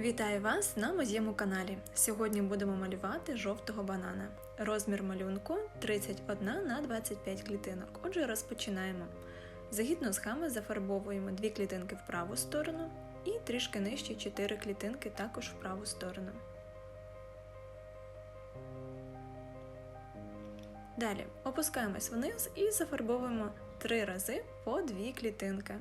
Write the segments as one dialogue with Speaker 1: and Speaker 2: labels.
Speaker 1: Вітаю вас на моєму каналі. Сьогодні будемо малювати жовтого банана. Розмір малюнку 31 на 25 клітинок. Отже, розпочинаємо. Згідно схеми зафарбовуємо дві клітинки в праву сторону і трішки нижче 4 клітинки також в праву сторону. Далі опускаємось вниз і зафарбовуємо 3 рази по 2 клітинки.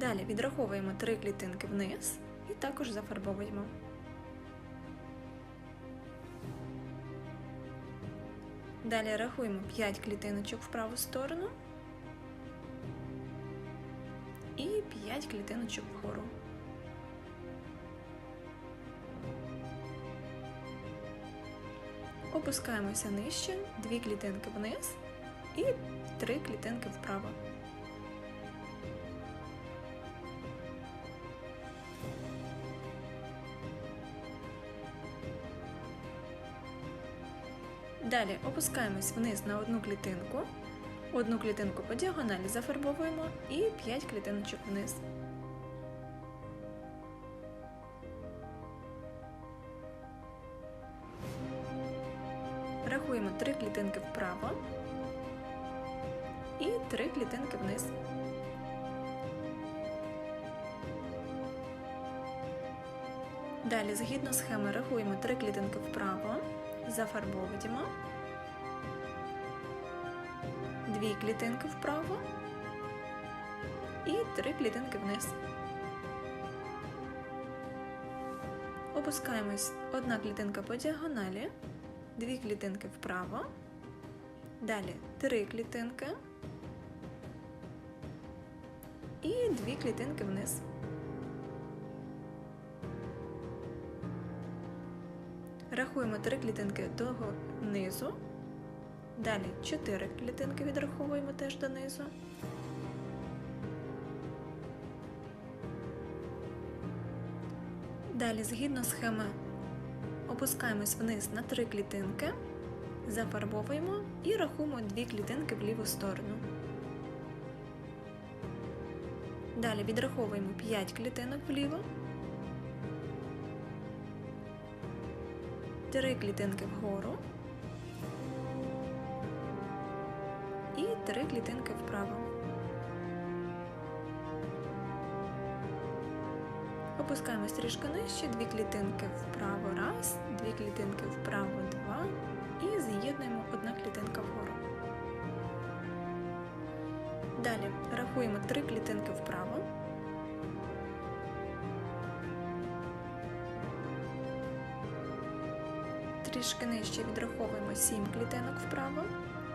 Speaker 1: Далі відраховуємо 3 клітинки вниз і також зафарбовуємо. Далі рахуємо 5 клітиночок в праву сторону і 5 клітиночок вгору. Опускаємося нижче, 2 клітинки вниз і 3 клітинки вправо. Далі опускаємось вниз на одну клітинку, одну клітинку по діагоналі зафарбовуємо і 5 клітиночок вниз. Рахуємо 3 клітинки вправо і 3 клітинки вниз. Далі, згідно схеми, рахуємо 3 клітинки вправо зафарбовуємо, дві клітинки вправо і три клітинки вниз. Опускаємось одна клітинка по діагоналі, дві клітинки вправо, далі три клітинки і дві клітинки вниз. Рахуємо 3 клітинки до низу. Далі 4 клітинки відраховуємо теж донизу. Далі, згідно схеми, опускаємось вниз на 3 клітинки, зафарбовуємо і рахуємо 2 клітинки в ліву сторону. Далі відраховуємо 5 клітинок вліво. Три клітинки вгору і три клітинки вправо. Опускаємось трішки нижче, дві клітинки вправо, раз, дві клітинки вправо, два і з'єднуємо одна клітинка вгору. Далі рахуємо три клітинки вправо. Трішки нижче відраховуємо 7 клітинок вправо.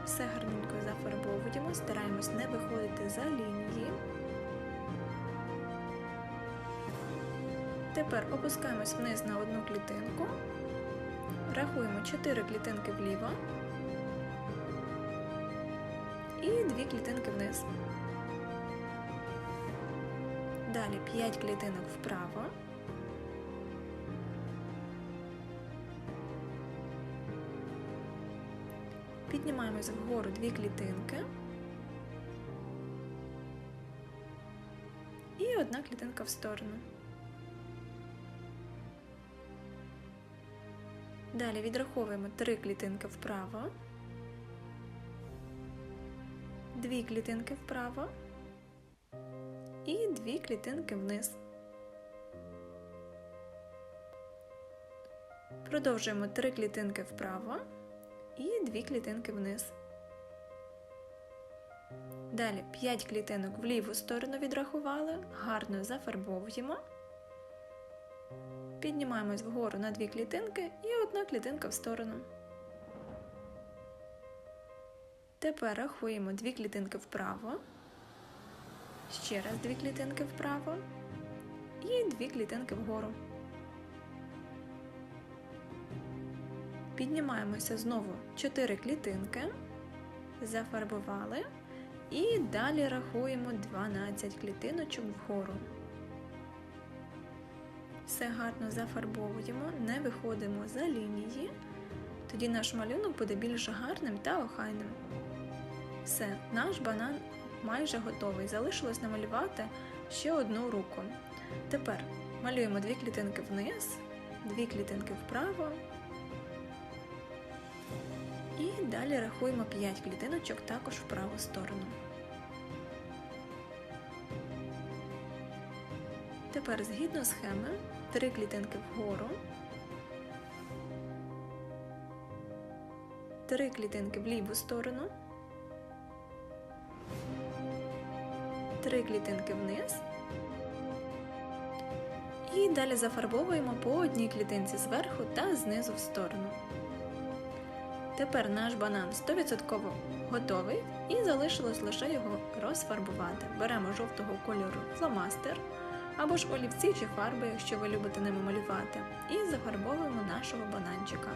Speaker 1: Все гарненько зафарбовуємо, стараємось не виходити за лінії. Тепер опускаємось вниз на одну клітинку, рахуємо 4 клітинки вліво і 2 клітинки вниз. Далі 5 клітинок вправо. Піднімаємося вгору дві клітинки. І одна клітинка в сторону. Далі відраховуємо три клітинки вправо, дві клітинки вправо і дві клітинки вниз. Продовжуємо три клітинки вправо і дві клітинки вниз. Далі 5 клітинок в ліву сторону відрахували, гарно зафарбовуємо, піднімаємось вгору на дві клітинки і одна клітинка в сторону. Тепер рахуємо дві клітинки вправо, ще раз дві клітинки вправо і дві клітинки вгору. Піднімаємося знову 4 клітинки, зафарбували і далі рахуємо 12 клітиночок вгору. Все гарно зафарбовуємо, не виходимо за лінії, Тоді наш малюнок буде більш гарним та охайним. Все, наш банан майже готовий. Залишилось намалювати ще одну руку. Тепер малюємо дві клітинки вниз, дві клітинки вправо. Далі рахуємо 5 клітиночок також в праву сторону. Тепер згідно схеми, три клітинки вгору, три клітинки в ліву сторону, три клітинки вниз. І далі зафарбовуємо по одній клітинці зверху та знизу в сторону. Тепер наш банан 100% готовий і залишилось лише його розфарбувати. Беремо жовтого кольору фломастер або ж олівці чи фарби, якщо ви любите ними малювати, і зафарбовуємо нашого бананчика.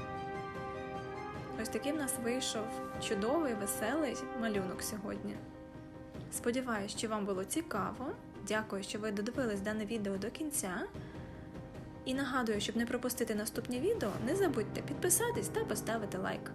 Speaker 1: Ось такий в нас вийшов чудовий, веселий малюнок сьогодні. Сподіваюсь, що вам було цікаво. Дякую, що ви додивились дане відео до кінця. І нагадую, щоб не пропустити наступні відео, не забудьте підписатись та поставити лайк.